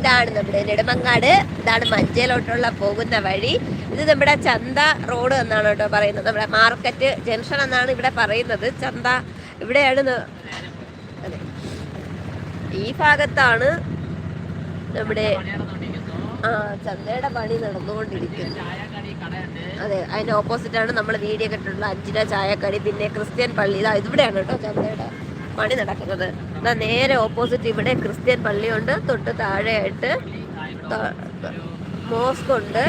ഇതാണ് നമ്മുടെ നെടുമങ്ങാട്. ഇതാണ് മഞ്ചേലോട്ടുള്ള പോകുന്ന വഴി. ഇത് നമ്മുടെ ചന്ത റോഡ് എന്നാണ് കേട്ടോ പറയുന്നത്. നമ്മുടെ മാർക്കറ്റ് ജംഗ്ഷൻ എന്നാണ് ഇവിടെ പറയുന്നത്. ചന്ത ഇവിടെയാണ് ഈ ഭാഗത്താണ് നമ്മുടെ ആ ചന്തയുടെ പണി നടന്നുകൊണ്ടിരിക്കുന്നത്. അതെ ഓപ്പോസിറ്റ് ആണ് നമ്മൾ വീഡിയോ കണ്ടിട്ടുള്ള അഞ്ചിന ചായക്കടി പിന്നെ ക്രിസ്ത്യൻ പള്ളി. ഇതാ ഇവിടെയാണ് കേട്ടോ ചന്തയുടെ പണി നടക്കുന്നത്. എന്നാ നേരെ ഓപ്പോസിറ്റ് ഇവിടെ ക്രിസ്ത്യൻ പള്ളിയുണ്ട്. തൊട്ട് താഴെയായിട്ട് മോസ്ക് ഉണ്ട്.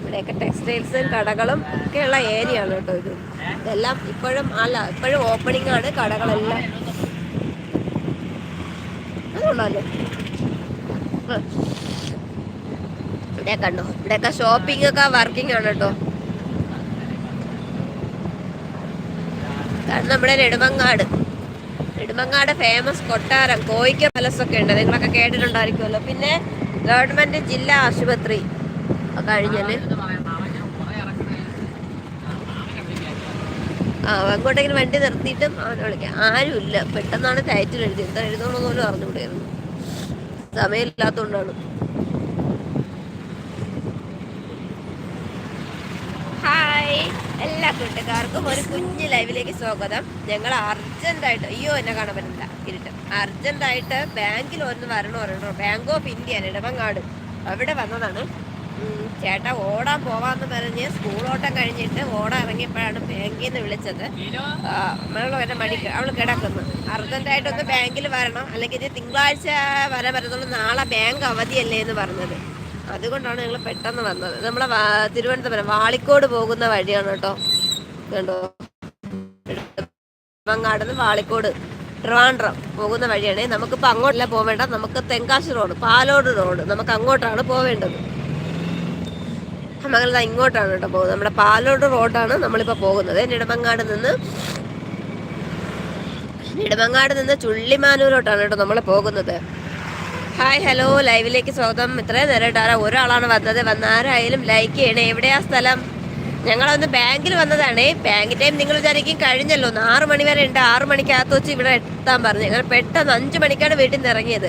ഇവിടെയൊക്കെ ടെക്സ്റ്റൈൽസും കടകളും ഒക്കെയുള്ള ഏരിയ ആണ് കേട്ടോ ഇത്. ഇതെല്ലാം ഇപ്പോഴും അല്ല ഇപ്പോഴും ഓപ്പണിംഗ് ആണ്. കടകളെല്ലാം. അതുകൊണ്ടല്ലേ? ഇവിടെ കണ്ടോ? ഇവിടെയൊക്കെ ഷോപ്പിംഗ് ഒക്കെ വർക്കിംഗ് ആണ് കേട്ടോ. കാരണം നമ്മുടെ നെടുമങ്ങാട്. നെടുമങ്ങാട് ഫേമസ് കൊട്ടാരം കോയിക്ക പാലസൊക്കെ ഉണ്ട്. നിങ്ങളൊക്കെ കേട്ടിട്ടുണ്ടായിരിക്കുമല്ലോ. പിന്നെ ഗവൺമെന്റ് ജില്ലാ ആശുപത്രി കഴിഞ്ഞത് കഴിഞ്ഞാൽ ആ അങ്ങോട്ടെങ്കിലും വണ്ടി നിർത്തിയിട്ടും അവനെ വിളിക്കാം. ആരുമില്ല. പെട്ടെന്നാണ് ടൈറ്റിൽ എഴുതി എന്താ എഴുതണമെന്ന് പോലും അറിഞ്ഞുകൂടിയായിരുന്നു. സമയമില്ലാത്തതുകൊണ്ടാണ്. ഹായ്. എല്ലാ കൂട്ടുകാർക്കും ഒരു കുഞ്ഞു ലൈവിലേക്ക് സ്വാഗതം. ഞങ്ങൾ അർജന്റായിട്ട് അയ്യോ എന്നെ കാണാൻ പറ്റില്ല. ഇരുട്ട്. അർജന്റായിട്ട് ബാങ്കിൽ ഒന്ന് വരണോ പറയണോ ബാങ്ക് ഓഫ് ഇന്ത്യ ഇടവങ്ങാട്. അവിടെ വന്നതാണ്. ചേട്ട ഓടാൻ പോവാന്ന് പറഞ്ഞ് സ്കൂളോട്ടം കഴിഞ്ഞിട്ട് ഓടാൻ ഇറങ്ങിയപ്പോഴാണ് ബാങ്കിൽ നിന്ന് വിളിച്ചത്. അവൾ എന്നെ മടിക്ക് അവൾ കിടക്കുന്നു. അർജന്റായിട്ടൊന്ന് ബാങ്കിൽ വരണം. അല്ലെങ്കിൽ ഇത് തിങ്കളാഴ്ച വരെ വരത്തുള്ളൂ. നാളെ ബാങ്ക് അവധിയല്ലേ എന്ന് പറഞ്ഞത്. അതുകൊണ്ടാണ് ഞങ്ങൾ പെട്ടെന്ന് വന്നത്. നമ്മളെ തിരുവനന്തപുരം വാളിക്കോട് പോകുന്ന വഴിയാണ് കേട്ടോ. കണ്ടോ? മങ്ങാടുന്ന് വാളിക്കോട് ട്രിവാൻഡ്രം പോകുന്ന വഴിയാണ്. നമുക്കിപ്പോൾ അങ്ങോട്ടല്ല പോവേണ്ട. നമുക്ക് തെങ്കാശി റോഡ് പാലോട് റോഡ്. നമുക്ക് അങ്ങോട്ടാണ് പോവേണ്ടത്. നമ്മൾ ഇങ്ങോട്ടാണ് കേട്ടോ പോകുന്നത്. നമ്മുടെ പാലോട് റോഡാണ് നമ്മളിപ്പോൾ പോകുന്നത്. നെടുമങ്ങാട് നിന്ന് നെടുമങ്ങാട് നിന്ന് ചുള്ളിമാനൂരോട്ടാണ് കേട്ടോ നമ്മൾ പോകുന്നത്. ഹായ് ഹലോ ലൈവിലേക്ക് സ്വാഗതം. ഇത്രയും നേരമായിട്ട് ആരാ ഒരാളാണ് വന്നത്? വന്ന ആരായാലും ലൈക്ക് ചെയ്യണേ. എവിടെയാ സ്ഥലം? ഞങ്ങളൊന്ന് ബാങ്കിൽ വന്നതാണേ. ബാങ്ക് ടൈം നിങ്ങൾ വിചാരിക്കും കഴിഞ്ഞല്ലോ. ഒന്ന് ആറ് മണി വരെ ഉണ്ട്. ആറ് മണിക്കകത്ത് വെച്ച് ഇവിടെ എത്താൻ പറഞ്ഞു. ഞങ്ങൾ പെട്ടെന്ന് അഞ്ച് മണിക്കാണ് വീട്ടിൽ നിന്ന് ഇറങ്ങിയത്.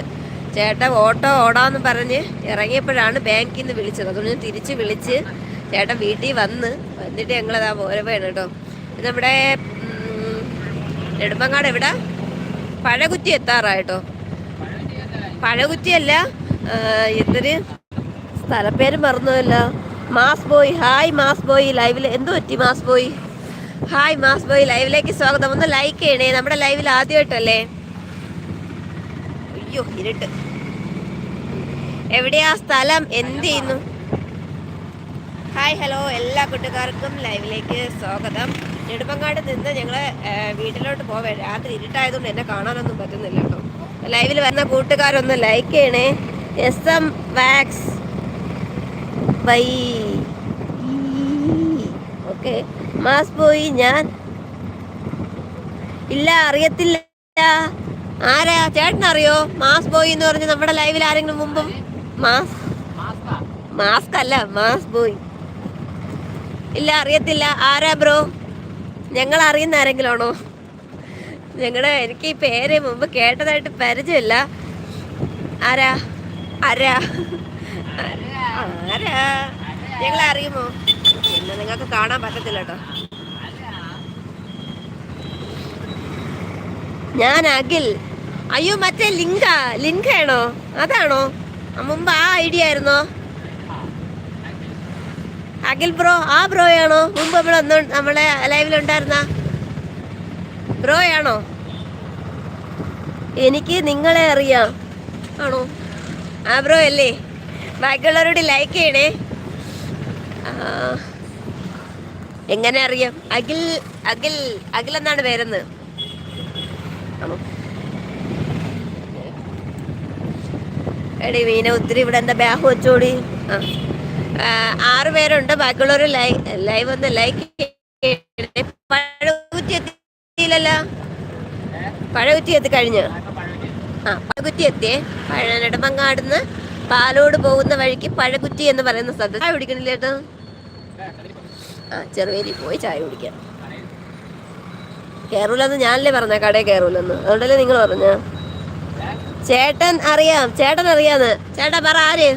ചേട്ടൻ ഓട്ടോ ഓടാന്ന് പറഞ്ഞ് ഇറങ്ങിയപ്പോഴാണ് ബാങ്കിൽ നിന്ന് വിളിച്ചത്. അതുകൊണ്ട് ഞാൻ തിരിച്ച് വിളിച്ച് ചേട്ടൻ വീട്ടിൽ വന്ന് വന്നിട്ട് ഞങ്ങളതാ പോരവേണം കേട്ടോ. ഇത് നമ്മുടെ നെടുമ്പങ്ങാട് എവിടെ? പഴകുറ്റി എത്താറായിട്ടോ പഴകുറ്റിയല്ല എന്തൊരു സ്ഥലപ്പേര് മറന്നുമല്ല mass boy hi mass boy ലൈവിൽ എന്ത് പറ്റി mass boy? Hi mass boy ലൈവിലേക്ക് സ്വാഗതം. ഒന്ന് ലൈക്ക് ചെയ്യണേ. നമ്മുടെ ലൈവിൽ ആദ്യമായിട്ടല്ലേ? അയ്യോ ഇരുട്ട്. എവിടെയാ സ്ഥലം? എന്ത് ചെയ്യുന്നു? Hi hello. എല്ലാ കൂട്ടുകാർക്കും ലൈവിലേക്ക് സ്വാഗതം. നെടുമ്പങ്ങാട് നിന്ന് ഞങ്ങൾ വീട്ടിലോട്ട് പോവേ രാത്രി ഇരുട്ടായതുകൊണ്ട് എന്നെ കാണാനൊന്നും പറ്റുന്നില്ല കേട്ടോ. ലൈവിൽ വരുന്ന കൂട്ടുകാരൊന്ന് ലൈക്ക് ചെയ്യണേ. എസ് എം വാക്സ് ബൈ ഓക്കെ. മാസ് പോയി ഞാൻ. ഇല്ല അറിയത്തില്ല. ആരാ? ചേട്ടൻ അറിയോ മാസ് ബോയ് എന്ന് പറഞ്ഞ് നമ്മുടെ ലൈവിൽ ആരെങ്കിലും മുമ്പും മാസ് മാസ്ക് അല്ല മാസ് ബോയ് ഇല്ല അറിയത്തില്ല. ആരാ ബ്രോ? ഞങ്ങൾ അറിയുന്ന ആരെങ്കിലും ആണോ? ഞങ്ങളുടെ എനിക്ക് ഈ പേര് മുമ്പ് കേട്ടതായിട്ട് പരിചയമില്ല. ആരാ? ആരാ? ആരാ? ഞങ്ങളെ അറിയുമോ? പിന്നെ നിങ്ങൾക്ക് കാണാൻ പറ്റത്തില്ല കേട്ടോ. ഞാൻ അഖിൽ. അയ്യോ മറ്റേ ലിങ്ക. ലിങ്കാണോ അതാണോ? മുമ്പ് ആ ഐഡിയ ആയിരുന്നോ? അഖിൽ ബ്രോ ആ ബ്രോയാണോ? മുമ്പ് നമ്മൾ ഒന്ന് നമ്മളെ ലൈവിലുണ്ടായിരുന്ന ബ്രോ ആണോ എനിക്ക് നിങ്ങളെ അറിയാം. ആണോ? ആ ബ്രോ അല്ലേ? ബാക്കിയുള്ളവരോട് ലൈക്ക് ചെയ്യണേ. എങ്ങനെ അറിയാം? അഖിൽ അഖിൽ അഖിൽ എന്നാണ് പേരെന്ന്? ആണോ? എടി മീന ഒത്തിരി ഇവിടെ എന്താ ബാഹ് വെച്ചോടി? ആറ് പേരുണ്ട്. ബാക്കിയുള്ളവർ ലൈ ലൈവ് ഒന്ന് ലൈക്ക് പഴകുറ്റി എത്തി കഴിഞ്ഞു. ആ പഴകുറ്റി എത്തിയേ പഴ നെടുമങ്ങാടുന്ന് പാലോട് പോകുന്ന വഴിക്ക് പഴകുറ്റി എന്ന് പറയുന്ന സ്ഥലത്ത് ചായ കുടിക്കണില്ല ചേട്ടാ ആ ചെറുവേലി പോയി ചായ കുടിക്കാം. കയറൂലെന്ന് ഞാനല്ലേ പറഞ്ഞ കടയിൽ കയറൂലെന്ന് അതുകൊണ്ടല്ലേ നിങ്ങൾ പറഞ്ഞ? ചേട്ടൻ അറിയാം ചേട്ടൻ അറിയാന്ന്. ചേട്ടാ പറ ആര്?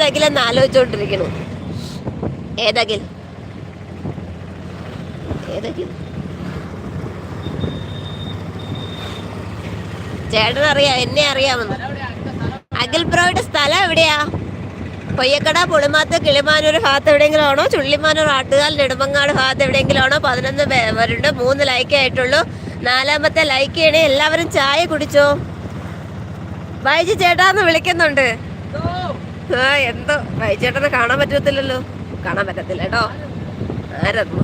ഏതകിലെന്ന് ആലോചിച്ചോണ്ടിരിക്കണു. ഏതെങ്കിലും ചേട്ടനറിയാ ചേട്ടൻ എന്നെ അറിയാമെന്ന് അഖിൽ പ്രോയുടെ സ്ഥലം എവിടെയാ? കൊയ്യക്കട പുളിമാത്ത് കിളിമാനൂർ ഭാഗത്ത് എവിടെയെങ്കിലും ആണോ ചുള്ളിമാനൂർ ആട്ടുകാൽ നെടുമങ്ങാട് ഭാഗത്ത് എവിടെയെങ്കിലും ആണോ പതിനൊന്ന് പേരുണ്ട് മൂന്ന് ലൈക്ക് ആയിട്ടുള്ളൂ. നാലാമത്തെ ലൈക്ക് ചെയ്യണേ എല്ലാവരും ചായ കുടിച്ചോ? ബൈജി ചേട്ടാന്ന് വിളിക്കുന്നുണ്ട്. ആ എന്തോ? വൈചേട്ടനെ ചേട്ടനെ കാണാൻ പറ്റത്തില്ലല്ലോ. കാണാൻ പറ്റത്തില്ല കേട്ടോ. ആരന്നു?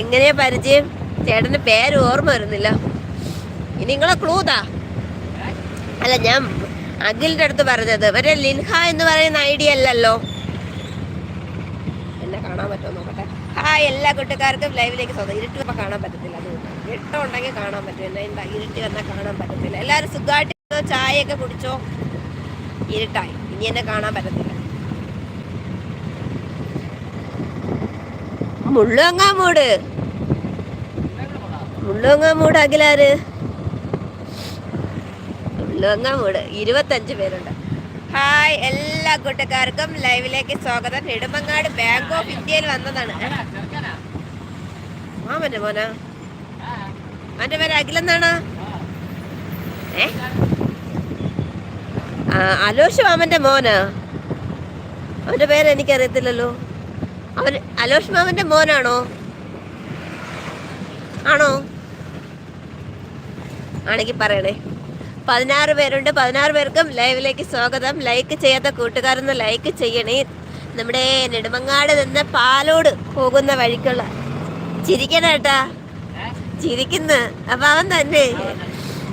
എങ്ങനെയാ പരിചയം? ചേട്ടന്റെ പേര് ഓർമ്മ വരുന്നില്ല. ഇനി നിങ്ങളെ ക്ലൂതാ അല്ല ഞാൻ അഖിലിന്റെ അടുത്ത് പറഞ്ഞത്. മറ്റേ ലിൻഹ എന്ന് പറയുന്ന ഐഡിയ അല്ലല്ലോ. എന്നെ കാണാൻ പറ്റുമോ നോക്കട്ടെ. ഹായ് എല്ലാ കൂട്ടുകാർക്കും ലൈവിലേക്ക് സ്വന്തം ഇരുട്ട് ഇപ്പൊ കാണാൻ പറ്റത്തില്ല അതുകൊണ്ട്. ഇരുട്ടുണ്ടെങ്കിൽ കാണാൻ പറ്റും. എന്നെ എന്താ ഇരുട്ടി വന്നാൽ കാണാൻ പറ്റത്തില്ല. എല്ലാവരും സുഖമായിട്ട് ചായയൊക്കെ കുടിച്ചോ? ഇരുട്ടായി. എന്നെ കാണാൻ പറ്റത്തില്ല. മുള്ളുവങ്ങാമൂട് മുള്ളുവങ്ങാമൂട് അഖിലാര്? മുള്ളുവങ്ങാമൂട് ഇരുപത്തഞ്ച് പേരുണ്ട്. ഹായ് എല്ലാ കൂട്ടുകാർക്കും ലൈവിലേക്ക് സ്വാഗതം. നെടുമങ്ങാട് ബാങ്ക് ഓഫ് ഇന്ത്യയിൽ വന്നതാണ്. മാമന്റെ മോനാ. അവന്റെ പേര് അഖിലെന്നാണ്? ഏ? അലോഷ് മാമന്റെ മോനാ. അവന്റെ പേര് എനിക്കറിയത്തില്ലല്ലോ. അവൻ അലോഷ് മാമന്റെ മോനാണോ? ആണോ? ആണെങ്കിൽ പറയണേ. പതിനാറ് പേരുണ്ട്. പതിനാറ് പേർക്കും ലൈവിലേക്ക് സ്വാഗതം. ലൈക്ക് ചെയ്യാത്ത കൂട്ടുകാരൊന്ന് ലൈക്ക് ചെയ്യണേ. നമ്മുടെ നെടുമങ്ങാട് നിന്ന് പാലോട് പോകുന്ന വഴിക്കുള്ള. ചിരിക്കണേട്ടാ ചിരിക്കുന്നു. അപ്പൊ അവൻ തന്നെ.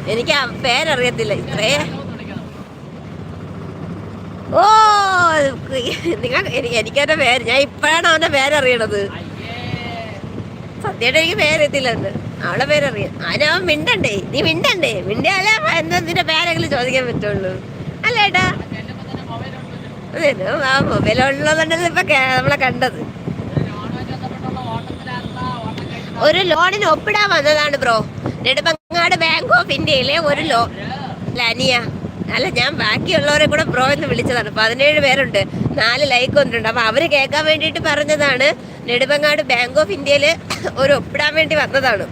എനിക്ക് പേരറിയത്തില്ല. ഇത്രേ ഓ നിങ്ങൾ എനിക്കെന്റെ പേര് ഞാൻ ഇപ്പോഴാണ് അവന്റെ പേരറിയണത്. സത്യമായിട്ട് എനിക്ക് പേരെത്തില്ലെന്ന് അവളെ പേരറിയാം. അതിന് അവൻ മിണ്ടണ്ടേ? നീ മിണ്ടണ്ടേ? മിണ്ടിയാലേ എന്താ നിന്റെ പേരെങ്കിലും ചോദിക്കാൻ പറ്റുള്ളൂ. അല്ലേട്ടാ അതെ ആ മൊബൈൽ ഉള്ളതുകൊണ്ടല്ലേ ഇപ്പൊ നമ്മളെ കണ്ടത്. ഒരു ലോണിന് ഒപ്പിടാൻ വന്നതാണ് ബ്രോ. നെടുമങ്ങാട് ബാങ്ക് ഓഫ് ഇന്ത്യയിലെ ഒരു ലോ ലനിയ. അല്ല ഞാൻ ബാക്കിയുള്ളവരെ കൂടെ ബ്രോ എന്ന് വിളിച്ചതാണ്. പതിനേഴ് പേരുണ്ട്. നാല് ലൈക്ക് വന്നിട്ടുണ്ട്. അപ്പൊ അവർ കേൾക്കാൻ വേണ്ടിയിട്ട് പറഞ്ഞതാണ്. നെടുമങ്ങാട് ബാങ്ക് ഓഫ് ഇന്ത്യയിൽ ഒരു ഒപ്പിടാൻ വേണ്ടി വന്നതാണ്.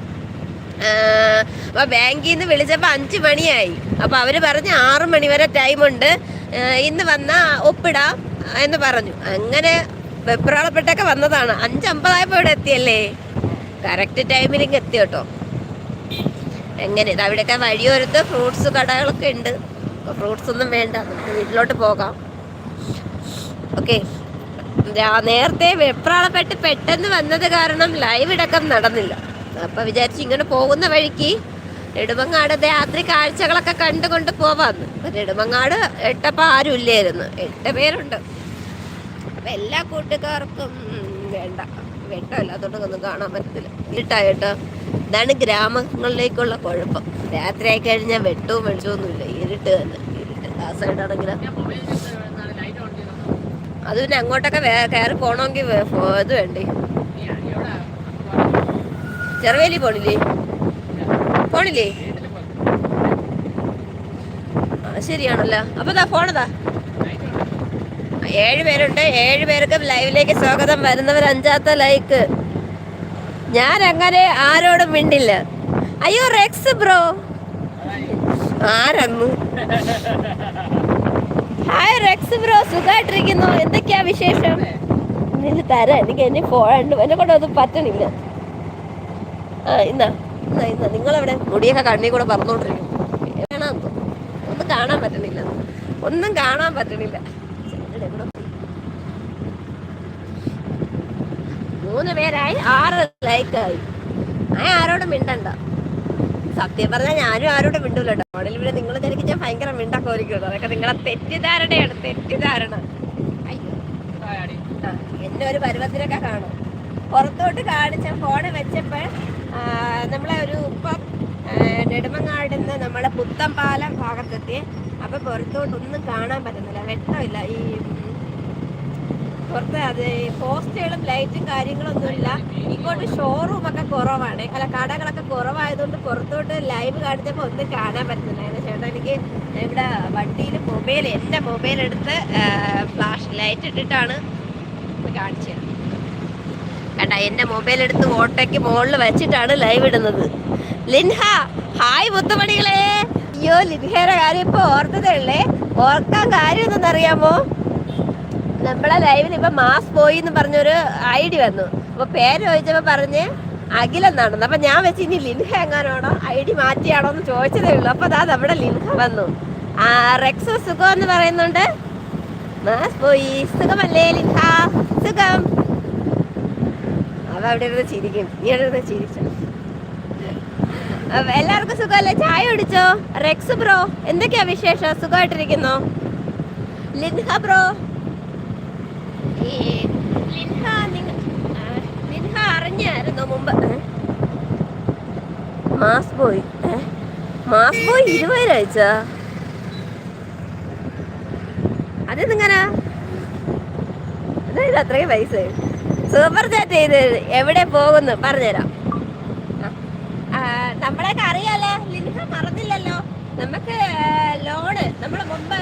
അപ്പോൾ അപ്പൊ ബാങ്കിൽ നിന്ന് വിളിച്ചപ്പോ അഞ്ചു മണിയായി. അപ്പൊ അവർ പറഞ്ഞ് ആറു മണി വരെ ടൈം ഉണ്ട്. ഇന്ന് വന്ന ഒപ്പിടാം എന്ന് പറഞ്ഞു. അങ്ങനെ വെപ്രാളപ്പെട്ടൊക്കെ വന്നതാണ്. അഞ്ചമ്പതായപ്പോ ഇവിടെ എത്തിയല്ലേ? കറക്റ്റ് ടൈമിലേക്ക് എത്തി കേട്ടോ. എങ്ങനെ? അവിടെയൊക്കെ വഴിയോരത്ത് ഫ്രൂട്ട്സ് കടകളൊക്കെ ഉണ്ട്. ഫ്രൂട്ട്സ് ഒന്നും വേണ്ട. നമുക്ക് വീട്ടിലോട്ട് പോകാം. ഓക്കെ നേരത്തെ വെപ്രാളപ്പെട്ട് പെട്ടെന്ന് വന്നത് കാരണം ലൈവ് ഇടക്കം നടന്നില്ല. അപ്പൊ വിചാരിച്ചു ഇങ്ങനെ പോകുന്ന വഴിക്ക് നെടുമങ്ങാട് രാത്രി കാഴ്ചകളൊക്കെ കണ്ടുകൊണ്ട് പോവാന്ന്. അപ്പം നെടുമങ്ങാട് എട്ടപ്പം ആരും ഇല്ലായിരുന്നു. എട്ട് പേരുണ്ട്. അപ്പൊ എല്ലാ കൂട്ടുകാർക്കും വേണ്ട. വെട്ടമില്ലാത്തോണ്ട് ഒന്നും കാണാൻ പറ്റത്തില്ല. ഇരുട്ടായിട്ടോ ഇതാണ് ഗ്രാമങ്ങളിലേക്കുള്ള കുഴപ്പം? രാത്രി ആയി കഴിഞ്ഞാൽ വെട്ടവും വെളിച്ചമൊന്നുമില്ല ഇരുട്ട് തന്നെ. ഇരുട്ട് അത് പിന്നെ അങ്ങോട്ടൊക്കെ കയറി ഫോ- ഇത് വേണ്ടേ? ചെറുവേലി പോണില്ലേ? പോണില്ലേ? ആ ശരിയാണല്ലോ. അപ്പൊ ദാ ഫോണതാ ഏഴ് പേരുണ്ട്. ഏഴ് പേർക്കും ലൈവിലേക്ക് സ്വാഗതം. വരുന്നവർ അഞ്ചാത്ത ലൈക്ക് ഞാൻ അങ്ങനെ ആരോടും മിണ്ടില്ല. അയ്യോ റെക്സ് ബ്രോ ആരന്നു? ഹായ് റെക്സ് ബ്രോ സുഖമായിട്ടിരിക്കുന്നു എന്തൊക്കെയാ വിശേഷം? നിന്നെ തരാം. എനിക്ക് എന്നെ പോകാണ്ട് എന്നെ കൊണ്ട് അത് പറ്റണില്ല. ആ ഇന്നാ. ഇന്നാ ഇന്നാ. നിങ്ങളവിടെ മുടിയൊക്കെ കണ്ണി കൂടെ പറന്നുകൊണ്ടിരിക്കും ഒന്നും കാണാൻ പറ്റണില്ല. ഒന്നും കാണാൻ പറ്റണില്ല ഇവിടെ എവിടെ മൂന്ന് പേരായി ആറ് ലൈക്കായി ആ ആരോടും മിണ്ടണ്ട. സത്യം പറഞ്ഞാൽ ഞാനും ആരോടും മിണ്ടൂല മോഡൽ പിന്നെ നിങ്ങൾ ശരിക്കും ഞാൻ ഭയങ്കര മിണ്ടക്കോരിക്കും അതൊക്കെ നിങ്ങളെ തെറ്റിദ്ധാരണയാണ് തെറ്റിദ്ധാരണ. എന്റെ ഒരു പരുവത്തിനൊക്കെ കാണും. പുറത്തോട്ട് കാണിച്ച ഫോണ് വെച്ചപ്പോൾ നമ്മളെ ഒരു ഇപ്പം നെടുമങ്ങാട് നിന്ന് നമ്മളെ പുത്തമ്പാലം ഭാഗത്തെത്തി. അപ്പൊ പുറത്തോട്ടൊന്നും കാണാൻ പറ്റുന്നില്ല. വെട്ടമില്ല. ഈ പുറത്ത് അത് പോസ്റ്റുകളും ലൈറ്റും കാര്യങ്ങളൊന്നുമില്ല. ഇങ്ങോട്ട് ഷോറൂം ഒക്കെ കുറവാണ്. അല്ല കടകളൊക്കെ കുറവായതുകൊണ്ട് പുറത്തോട്ട് ലൈവ് കാണിച്ചപ്പോൾ ഒന്നും കാണാൻ പറ്റുന്നില്ല. ചേട്ടാ എനിക്ക് ഇവിടെ വണ്ടിയിൽ മൊബൈൽ എന്റെ മൊബൈൽ എടുത്ത് ഫ്ലാഷ് ലൈറ്റ് ഇട്ടിട്ടാണ് കാണിച്ചത്. കണ്ട എന്റെ മൊബൈൽ എടുത്ത് ഓട്ടോയ്ക്ക് മുകളിൽ വെച്ചിട്ടാണ് ലൈവ് ഇടുന്നത്. ലിൻഹ ഹായ് മുത്തുമണികളെ. അയ്യോ ലിൻഹയുടെ കാര്യം ഇപ്പൊ ഓർത്തതേ ഉള്ളേ. ഓർക്കാൻ കാര്യം എന്തെന്നറിയാമോ നമ്മളെ ലൈവിൽ ഇപ്പൊ മാസ് പോയി എന്ന് പറഞ്ഞൊരു ഐ ഡി വന്നു. അപ്പൊ പേര് ചോദിച്ചപ്പോ പറഞ്ഞ് അഖിലെന്നാണെന്ന്. അപ്പൊ ഞാൻ വെച്ച് ഇനി ലിൻഹ എങ്ങാനാണോ ഐ ഡി മാറ്റിയാണോ എന്ന് ചോദിച്ചതേ ഉള്ളൂ. അപ്പൊ അതാ നമ്മുടെ ലിൻഹ വന്നു. ആ റെക്സോ സുഖം എന്ന് പറയുന്നുണ്ട്. മാസ് പോയി. സുഖമല്ലേ ലിൻഹ? സുഖം. അവ അവിടെ ഇരുന്ന് ചിരിക്കും. നീ അവിടെ ഇരുന്ന് ചിരിച്ചു. എല്ലാവർക്കും സുഖമല്ലേ? ചായ കുടിച്ചോ? റെക്സ് ബ്രോ എന്തൊക്കെയാ വിശേഷം? സുഖമായിട്ടിരിക്കുന്നോ? ലിൻഹ ബ്രോ. ലിൻഹ നിങ്ങൾ ലിൻഹ അറിഞ്ഞായിരുന്നു മുമ്പ്? Mass boy. മാസ് ബോയ് ഇരുപതിനാഴ്ച? അതെന്തെങ്ങനെ? അതായത് അത്രയും പൈസ. സൂപ്പർ ചാറ്റ് ചെയ്ത് എവിടെ പോകുന്നു? പറഞ്ഞുതരാം. നമ്മളെയൊക്കെ അറിയാലോ? ലിൻഹ മറന്നില്ലല്ലോ? നമുക്ക് ലോണ് നമ്മൾ മുമ്പ്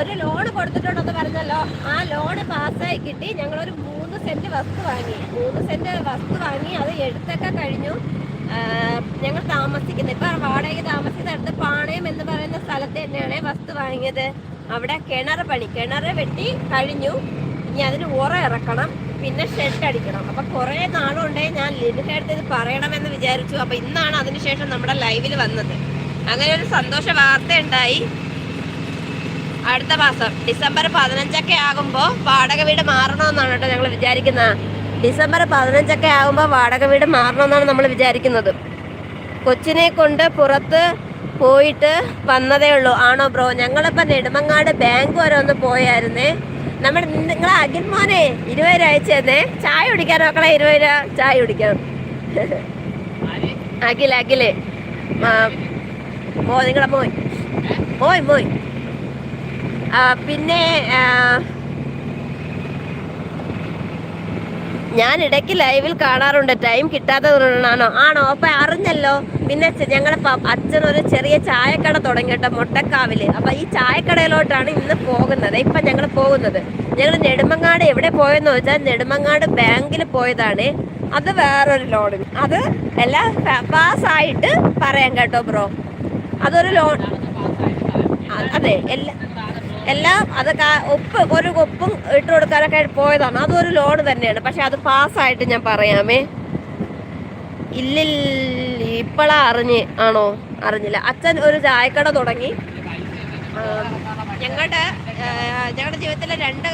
ഒരു ലോണ് കൊടുത്തിട്ടുണ്ടെന്ന് പറഞ്ഞല്ലോ. ആ ലോണ് പാസ്സായി കിട്ടി. ഞങ്ങളൊരു മൂന്ന് സെന്റ് വസ്തു വാങ്ങി. മൂന്ന് സെന്റ് വസ്തു വാങ്ങി. അത് എടുത്തൊക്കെ കഴിഞ്ഞു. ഞങ്ങൾ താമസിക്കുന്നത്. ഇപ്പൊ വാടകയ്ക്ക് താമസിക്കുന്ന അടുത്ത് പാണയം എന്ന് പറയുന്ന സ്ഥലത്ത് തന്നെയാണ് വസ്തു വാങ്ങിയത്. അവിടെ കിണർ പണി. കിണർ വെട്ടി കഴിഞ്ഞു. ഇനി അതിന് ഉറ ഇറക്കണം. പിന്നെ ഷെഡ് അടിക്കണം. അപ്പൊ കുറെ നാളുകൊണ്ടേ ഞാൻ ലിൻഹയുടെ ഇത് പറയണമെന്ന് വിചാരിച്ചു. അപ്പൊ ഇന്നാണ് അതിനുശേഷം നമ്മുടെ ലൈവിൽ വന്നത്. അങ്ങനെ ഒരു സന്തോഷ വാർത്ത ഉണ്ടായി. അടുത്ത മാസം ഡിസംബർ പതിനഞ്ചൊക്കെ ആകുമ്പോൾ വാടക വീട് മാറണമെന്നാണ് കേട്ടോ ഞങ്ങൾ വിചാരിക്കുന്നത്. ഡിസംബർ പതിനഞ്ചൊക്കെ ആകുമ്പോൾ വാടക വീട് മാറണമെന്നാണ് നമ്മൾ വിചാരിക്കുന്നത്. കൊച്ചിനെ കൊണ്ട് പുറത്ത് പോയിട്ട് വന്നതേ ഉള്ളൂ. ആണോ ബ്രോ? ഞങ്ങളിപ്പോൾ നെടുമങ്ങാട് ബാങ്ക് വരെ ഒന്ന് പോയായിരുന്നേ. നമ്മൾ നിങ്ങൾ അഖിൽ മോനെ ഇരുപത് രൂപ അയച്ചു തന്നേ. ചായ കുടിക്കാൻ നോക്കണേ ഇരുപത് രൂപ ചായ കുടിക്കാം. അഖിൽ അഖിൽ മോ. നിങ്ങളെ മോയ് മോയ് മോയ് പിന്നെ ഞാൻ ഇടയ്ക്ക് ലൈവിൽ കാണാറുണ്ട്. ടൈം കിട്ടാത്തതുകൊണ്ടാണോ? ആണോ? അപ്പൊ അറിഞ്ഞല്ലോ. പിന്നെ ഞങ്ങളുടെ ഞങ്ങളെ അച്ഛൻ ഒരു ചെറിയ ചായക്കട തുടങ്ങിയിട്ട് മുട്ടക്കാവിൽ. അപ്പൊ ഈ ചായക്കടയിലോട്ടാണ് ഇന്ന് പോകുന്നത്. ഇപ്പൊ ഞങ്ങൾ പോകുന്നത്. ഞങ്ങൾ നെടുമങ്ങാട് എവിടെ പോയെന്ന് വെച്ചാൽ നെടുമങ്ങാട് ബാങ്കിൽ പോയതാണ്. അത് വേറൊരു ലോൺ. അത് എല്ലാം പാസ്സായിട്ട് പറയാം കേട്ടോ ബ്രോ. അതൊരു ലോൺ. അതെ എല്ലാ എല്ലാം അത് ഒപ്പ് ഒരു ഒപ്പും ഇട്ട് കൊടുക്കാനൊക്കെ പോയതാണ്. അതൊരു ലോൺ തന്നെയാണ്. പക്ഷെ അത് പാസ്സായിട്ട് ഞാൻ പറയാമേ. ഇല്ലില്ല ഇപ്പോഴാ അറിഞ്ഞ് ആണോ അറിഞ്ഞില്ല അച്ഛൻ ഒരു ചായക്കട തുടങ്ങി ഞങ്ങളുടെ ഞങ്ങളുടെ ജീവിതത്തിലെ രണ്ട്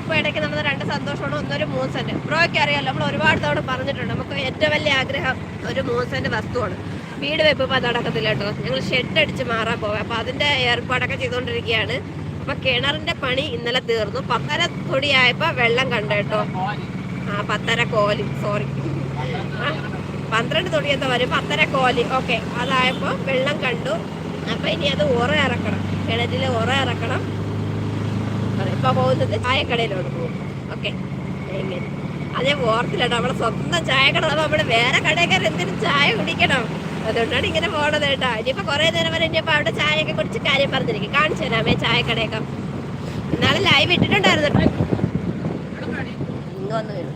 ഇപ്പൊ ഇടയ്ക്ക് നടന്ന രണ്ട് സന്തോഷമാണ് ഒന്നൊരു മൂന്ന് സെന്റ് ബ്രോയ്ക്ക് അറിയാലോ നമ്മൾ ഒരുപാട് തവണ പറഞ്ഞിട്ടുണ്ട് നമുക്ക് ഏറ്റവും വലിയ ആഗ്രഹം ഒരു മൂന്ന് സെന്റ് വസ്തുവാണ് വീട് വെപ്പ് അത് നടക്കത്തില്ല കേട്ടോ. ഞങ്ങൾ ഷെഡ് അടിച്ച് മാറാൻ പോവാം. അപ്പൊ അതിന്റെ ഏർപ്പാടൊക്കെ ചെയ്തുകൊണ്ടിരിക്കുകയാണ് അപ്പൊ കിണറിന്റെ പണി ഇന്നലെ തീർന്നു. പത്തര തൊടിയായപ്പോ വെള്ളം കണ്ടു കേട്ടോ. ആ പത്തര കോലി. സോറി പന്ത്രണ്ട് തൊടി എന്താ വരും. പത്തര കോലി. ഓക്കെ അതായപ്പോ വെള്ളം കണ്ടു. അപ്പൊ ഇനി അത് ഉറ ഇറക്കണം. കിണറ്റിൽ ഉറ ഇറക്കണം. അതെ, ഇപ്പൊ പോകുന്നത് ചായക്കടയിലോട്ട് പോകും. ഓക്കെ അതേ ഓർത്തില്ല നമ്മളെ സ്വന്തം ചായ അപ്പൊ നമ്മൾ വേറെ കടയൊക്കെ എന്തിനും ചായ കുടിക്കണം. അതുകൊണ്ടാണ് ഇങ്ങനെ പോണത് കേട്ടോ. ഇനിയിപ്പോ കുറെ നേരം വരെ ഇനിയിപ്പോ അവിടെ ചായയൊക്കെ കുറിച്ച് കാര്യം പറഞ്ഞിരിക്കും. കാണിച്ചു തരാമേ ചായക്കടയൊക്കെ. ഇന്നാളെ ലൈവ് ഇട്ടിട്ടുണ്ടായിരുന്നു കേട്ടോ. ഇങ്ങ് വന്ന് വീണു.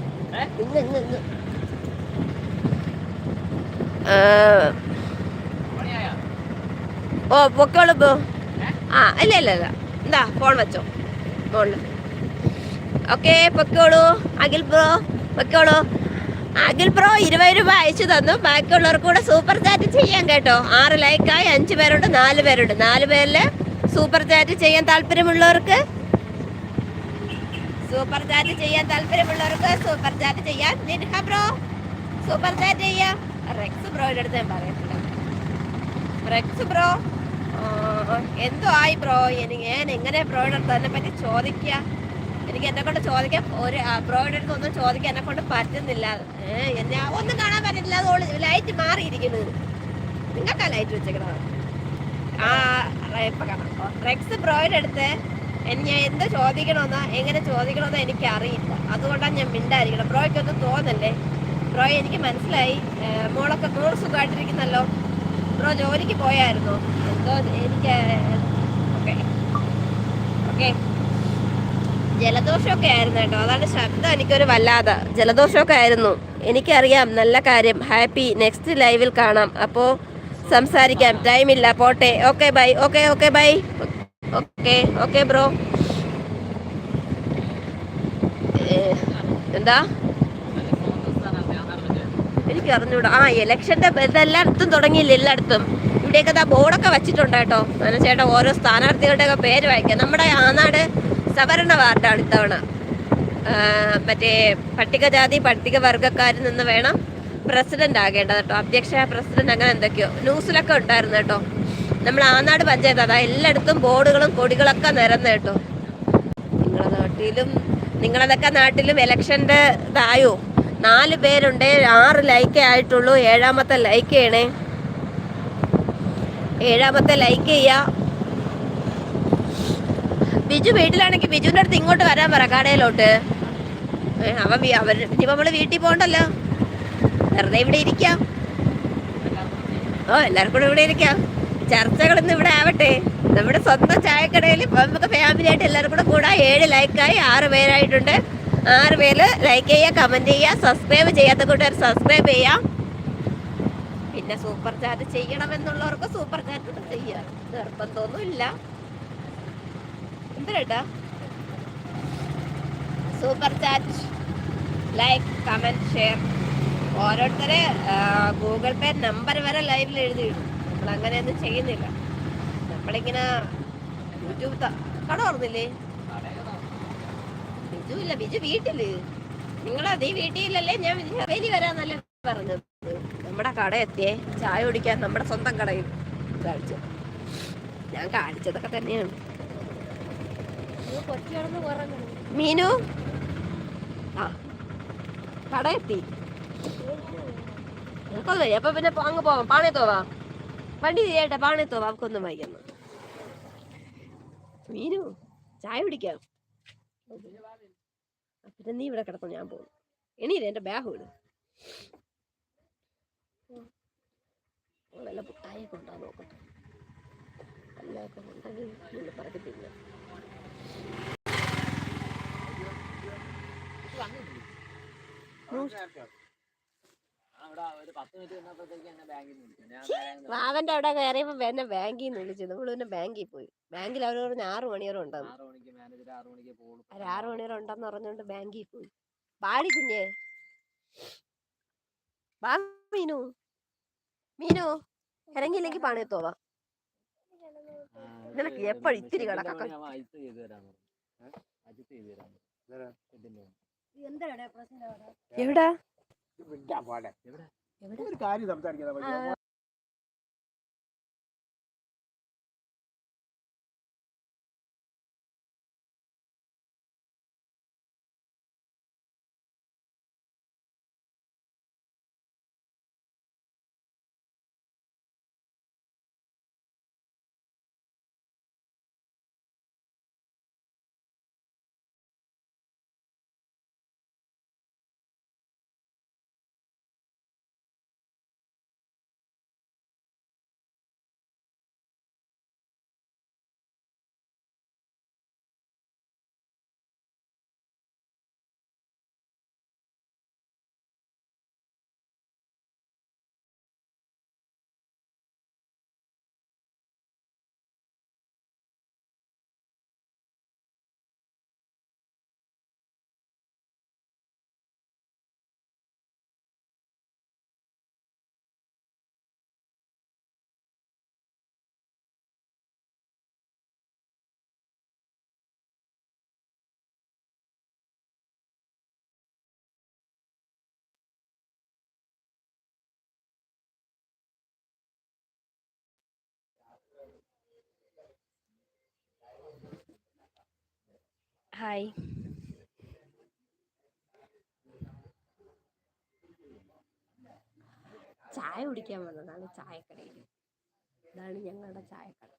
ഓ പൊക്കോളൂ ആ ഇല്ല ഇല്ല ഇല്ല. എന്താ ഫോൺ വെച്ചോ. ഫോണിൽ ഓക്കെ പൊക്കോളൂ. അഖിൽ ബ്രോ പൊക്കോളൂ. അഖിൽ പ്രോ ഇരുപത് രൂപ അയച്ചു തന്നു. ബാക്കിയുള്ളവർക്ക് കൂടെ സൂപ്പർ ചാറ്റ് ചെയ്യാൻ കേട്ടോ. ആറ് ലൈക്കായി അഞ്ച് പേരുണ്ട് നാല് പേരുണ്ട്. നാല് പേരിൽ സൂപ്പർ ചാറ്റ് ചെയ്യാൻ താല്പര്യമുള്ളവർക്ക് സൂപ്പർ ചാറ്റ് ചെയ്യാൻ താല്പര്യമുള്ളവർക്ക് സൂപ്പർ ചാറ്റ് ചെയ്യാൻ നിൻഹ ബ്രോ സൂപ്പർ ചാറ്റ് ചെയ്യാം. റെക്സ് ബ്രോയുടെ അടുത്ത് ഞാൻ പറയത്തില്ല. റെക്സ് ബ്രോ എന്തോ ആയി ബ്രോ ഞാൻ എങ്ങനെ ബ്രോയുടെ അടുത്ത് അതിനെ പറ്റി ചോദിക്കുക എനിക്ക് എന്നെ കൊണ്ട് ചോദിക്കാൻ ഒരു ആ, ബ്രോയുടെ അടുത്ത് ഒന്നും ചോദിക്കാൻ എന്നെ കൊണ്ട് പറ്റുന്നില്ല. എന്നെ ഒന്നും കാണാൻ പറ്റില്ല ലൈറ്റ് മാറിയിരിക്കുന്നത് നിങ്ങൾക്കാ ലൈറ്റ് വെച്ചേക്കണത്? ആ ലൈറ്റ് കാണാം. റെക്സ് ബ്രോയുടെ അടുത്ത് ഞാൻ എന്ത് ചോദിക്കണമെന്നോ എങ്ങനെ ചോദിക്കണമെന്നോ എനിക്ക് അറിയില്ല അതുകൊണ്ടാണ് ഞാൻ മിണ്ടായിരിക്കണം ബ്രോയ്ക്കൊന്നും തോന്നല്ലേ? ബ്രോ എനിക്ക് മനസ്സിലായി. മോളൊക്കെ മോൾ സുഖമായിട്ടിരിക്കുന്നല്ലോ. ബ്രോ ജോലിക്ക് പോയായിരുന്നോ? എന്തോ എനിക്ക് ഓക്കെ. ഓക്കെ. ജലദോഷമൊക്കെ ആയിരുന്നു കേട്ടോ. അതാണ് ശബ്ദം എനിക്കൊരു വല്ലാതെ. ജലദോഷമൊക്കെ ആയിരുന്നു എനിക്കറിയാം നല്ല കാര്യം. ഹാപ്പി. നെക്സ്റ്റ് ലൈവിൽ കാണാം. അപ്പോൾ സംസാരിക്കാം. ടൈമില്ല. പോട്ടെ. Okay bye. Okay okay bye. Okay okay bro. എന്താ? എനിക്ക് അറിഞ്ഞൂടാ. ആ ഇലക്ഷന്റെ ഇതെല്ലായിടത്തും തുടങ്ങിയില്ല എല്ലായിടത്തും. ഇവിടെയൊക്കെ ആ ബോർഡൊക്കെ വെച്ചിട്ടുണ്ട് കേട്ടോ. അതിനുശേഷം ഓരോ സ്ഥാനാർത്ഥികളുടെയൊക്കെ പേര് വായിക്കാം. നമ്മുടെ ആനാട് സവരണ വാർഡാണ് ഇത്തവണ. മറ്റേ പട്ടികജാതി പട്ടികവർഗക്കാരിൽ നിന്ന് വേണം പ്രസിഡന്റ് ആകേണ്ടത് കേട്ടോ. അധ്യക്ഷ പ്രസിഡന്റ് അങ്ങനെ എന്തൊക്കെയോ ന്യൂസിലൊക്കെ ഉണ്ടായിരുന്നു കേട്ടോ. നമ്മൾ ആനാട് പഞ്ചായത്ത് അതാ എല്ലായിടത്തും ബോർഡുകളും കൊടികളൊക്കെ നിരന്ന് കേട്ടോ. നിങ്ങളുടെ നാട്ടിലും നിങ്ങളതൊക്കെ നാട്ടിലും ഇലക്ഷന്റെ ഇതായോ? നാല് പേരുണ്ട് ആറ് ലൈക്കേ ആയിട്ടുള്ളൂ ഏഴാമത്തെ ലൈക്ക് ചെയ്യണേ. ഏഴാമത്തെ ലൈക്ക് ചെയ്യാ. ബിജു വീട്ടിലാണെങ്കിൽ ബിജുവിന്റെ അടുത്ത് ഇങ്ങോട്ട് വരാൻ പറ കടയിലോട്ട്. അവൻ അവർ ഇപ്പം നമ്മൾ വീട്ടിൽ പോകണ്ടല്ലോ. വെറുതെ ഇവിടെ ഇരിക്കാം. ഓ എല്ലാവർക്കും ഇവിടെ ഇരിക്കാം. ചർച്ചകളൊന്നും ഇവിടെ ആവട്ടെ. നമ്മുടെ സ്വന്തം ചായക്കടയിൽ നമുക്ക് ഫാമിലി ആയിട്ട് എല്ലാവരും കൂടെ കൂടാ. ഏഴ് ലൈക്കായി ആറ് പേരായിട്ടുണ്ട്. ആറ് പേര് ലൈക്ക് ചെയ്യുക കമന്റ് ചെയ്യുക സബ്സ്ക്രൈബ് ചെയ്യാത്ത കൂട്ടുകാർ സബ്സ്ക്രൈബ് ചെയ്യാം. പിന്നെ സൂപ്പർ ചാറ്റ് ചെയ്യണമെന്നുള്ളവർക്ക് സൂപ്പർ ചാറ്റ് ചെയ്യാം. നിർബന്ധമൊന്നും ഇല്ല super chat like comment share ഓരോരുത്തരെ ഗൂഗിൾ പേ നമ്പർ വരെ ലൈവിൽ എഴുതിയിടും നമ്മൾ അങ്ങനെയൊന്നും ചെയ്യുന്നില്ല. നമ്മളിങ്ങനെ യൂട്യൂബ് കട ഓർന്നില്ലേ? ബിജു ഇല്ല ബിജു വീട്ടിൽ. നിങ്ങൾ അതേ വീട്ടിലല്ലേ ഞാൻ വലിയ വരാന്നല്ലേ പറഞ്ഞത്. നമ്മുടെ കട എത്തിയേ ചായ കുടിക്കാൻ നമ്മുടെ സ്വന്തം കടയിൽ. കാണിച്ചു ഞാൻ കാണിച്ചതൊക്കെ തന്നെയാണ്. മീനു? ആ കട എത്തി നമുക്കത് വയ്യ അപ്പൊ പിന്നെ അങ്ങ് പോവാം. പാണയത്തോവാ വണ്ടി ചെയ്യട്ടെ പാണയത്തോവാ നമുക്കൊന്നും വൈകുന്നു മീനു ചായ കുടിക്കാം. പിന്നെ നീ ഇവിടെ കിടക്കും ഞാൻ പോകും എണീല എന്റെ ബാഗ് വിട് നല്ല പുട്ടായൊക്കെ കൊണ്ടാ നോക്കട്ടെ. പറക്കി തിന്നെ. വാവന്റെ അവിടെ കയറിയപ്പോ എന്നെ ബാങ്കിൽ നിന്ന് വിളിച്ചു. നമ്മൾ പിന്നെ ബാങ്കിൽ പോയി. ബാങ്കിൽ അവർ പറഞ്ഞ ആറ് മണിവരെ ഉണ്ടെന്ന്. ആറ് ആറ് ഉണ്ടെന്ന് പറഞ്ഞോണ്ട് ബാങ്കിൽ പോയി. പാടി കുഞ്ഞേ. വാ മീനു. മീനു ഇറങ്ങിയില്ലെങ്കിൽ പണിയെത്തോവാ നിനക്ക് എപ്പോഴും ഇത്തിരി കിടക്കാം. ഐസ് ചെയ്ത് തരാൻ അജിത്ത് ചെയ്ത് തരാൻ ഇതിന്റെ എവിടാ? വിട്ടാ പോടെ. എവിടെ? ഒരു കാര്യം സംസാരിക്കാൻ ഹായ് ചായ കുടിക്കാൻ വന്നതാണ് ചായക്കടയിൽ ഇതാണ് ഞങ്ങളുടെ ചായക്കട.